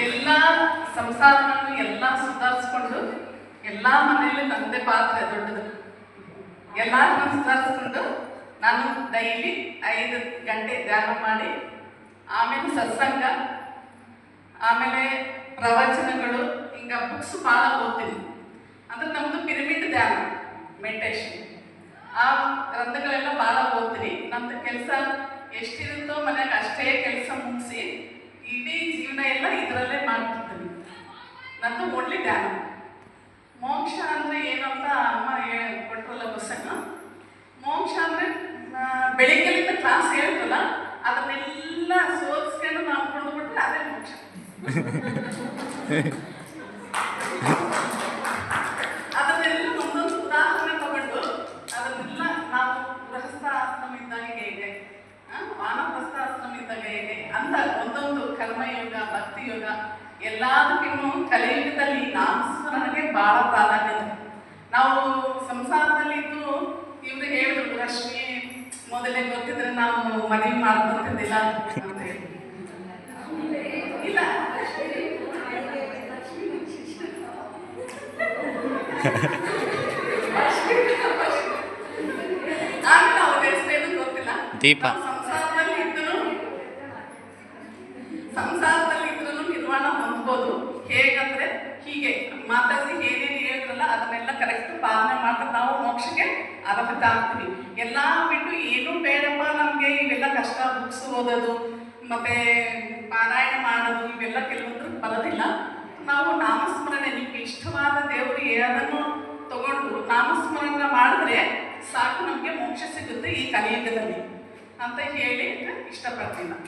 ಎಲ್ಲ ಸಂಸಾರವನ್ನು ಎಲ್ಲ ಸುಧಾರಿಸ್ಕೊಂಡು, ಎಲ್ಲ ಮನೆಯಲ್ಲಿ ನಂದೇ ಪಾತ್ರ ದೊಡ್ಡದು. ಎಲ್ಲರನ್ನು ಸುಧಾರಿಸ್ಕೊಂಡು ನಾನು ಡೈಲಿ ಐದು ಗಂಟೆ ಧ್ಯಾನ ಮಾಡಿ, ಆಮೇಲೆ ಸತ್ಸಂಗ, ಆಮೇಲೆ ಪ್ರವಚನಗಳು, ಹಿಂಗ ಬುಕ್ಸ್ ಭಾಳ ಓದ್ತೀನಿ. ಅಂದ್ರೆ ನಮ್ಮದು ಪಿರಮಿಡ್ ಧ್ಯಾನ ಮೆಡಿಟೇಷನ್ ಆ ಗ್ರಂಥಗಳೆಲ್ಲ ಭಾಳ ಓದ್ತೀನಿ. ನಮ್ದು ಕೆಲಸ ಎಷ್ಟಿರುತ್ತೋ ಮನೇಲಿ ಅಷ್ಟೇ ಕೆಲಸ ಮುಗಿಸಿ ಇಡೀ ಜೀವನ ಎಲ್ಲ ಇದರಲ್ಲೇ ಮಾಡ್ತಿದ್ದೀನಿ ನಂದು ಓನ್ಲಿ ಧ್ಯಾನ. ಮೋಕ್ಷ ಅಂದ್ರೆ ಏನಂತ ಅಮ್ಮ ಕೊಟ್ರಲ್ಲ ಪುಸ್ತಕ ಮೋಕ್ಷ ಅಂದರೆ ಬೆಳಿಗ್ಗೆಲಿಂದ ಕ್ಲಾಸ್ ಹೇಳ್ತಲ್ಲ, ಅದನ್ನೆಲ್ಲ ಸೋಲ್ಸ್ಕೊಂಡು ನಾವು ಕೊಂಡ್ಬಿಟ್ರೆ ಅದೇ ಮೋಕ್ಷ ಅದನ್ನೆಲ್ಲ ಒಂದೊಂದು ಉದಾಹರಣೆ ತಗೊಂಡು ಅದನ್ನೆಲ್ಲ ನಾವು ಗೃಹಸ್ಥ ಆಶ್ರಮ ಇದ್ದಾಗ ಹೇಗೆ ಆ, ವಾನಪ್ರಸ್ಥ ಆಶ್ರಮ ಇದ್ದಾಗ ಹೇಗೆ ಅಂತ ಒಂದೊಂದು ಕರ್ಮಯೋಗ ಭಕ್ತಿ ಯೋಗ ಎಲ್ಲದಕ್ಕಿನ್ನೂ ಕಲಿಯುಗದಲ್ಲಿ ನಾಮಸ್ಮರಣೆಗೆ ಬಹಳ ಪ್ರಾಧಾನ್ಯತೆ. ನಾವು ಸಂಸಾರದಲ್ಲಿ ಇದ್ದು ಇವ್ರು ಹೇಳಿದ್ರು ರಶ್ಮಿ ಮೊದಲೇ ಗೊತ್ತಿದ್ರೆ ನಾವು ಮದುವೆ ಮಾಡ್ಕೊತಿದ್ದಿಲ್ಲ ಅಂತ ಹೇಳಿ. ಇಲ್ಲ. ದೀಪ. ನಾವು ಸಂಸಾರದಲ್ಲಿ ಇದ್ರು ಸಂಸಾರದಲ್ಲಿ ಇದ್ರೂ ನಿರ್ಮಾಣ ಹೊಂದ್ಬೋದು. ಹೇಗಂದ್ರೆ ಹೀಗೆ, ಮಾತಾಡಿಸಿ ಏನೇನು ಹೇಳಿದ್ರಲ್ಲ, ಅದನ್ನೆಲ್ಲ ಕರೆಕ್ಟ್ ಪಾಲನೆ ಮಾಡ್ತಾ ನಾವು ಮೋಕ್ಷಕ್ಕೆ ಅರ್ಹತೆ ಆಗ್ತೀವಿ. ಎಲ್ಲ ಬಿಟ್ಟು ಏನೂ ಬೇಡಪ್ಪ ನಮಗೆ, ಇವೆಲ್ಲ ಕಷ್ಟ ಬುಕ್ಸ್ ಓದೋದು, ಮತ್ತೆ ಪಾರಾಯಣ ಮಾಡೋದು, ಇವೆಲ್ಲ ಕೆಲವೊಂದು ಬರೋದಿಲ್ಲ. ನಾವು ನಾಮಸ್ಮರಣೆ, ನಿಮಗೆ ಇಷ್ಟವಾದ ದೇವರು ಏನನ್ನು ತಗೊಂಡು ನಾಮಸ್ಮರಣೆ ಮಾಡಿದ್ರೆ ಸಾಕು ನಮಗೆ ಮೋಕ್ಷ ಸಿಗುತ್ತೆ ಈ ಕಲಿಯುಗದಲ್ಲಿ. ಅಂತ ಹೇಳಿ ಇಷ್ಟಪಡ್ತೀನಿ. ನಾನು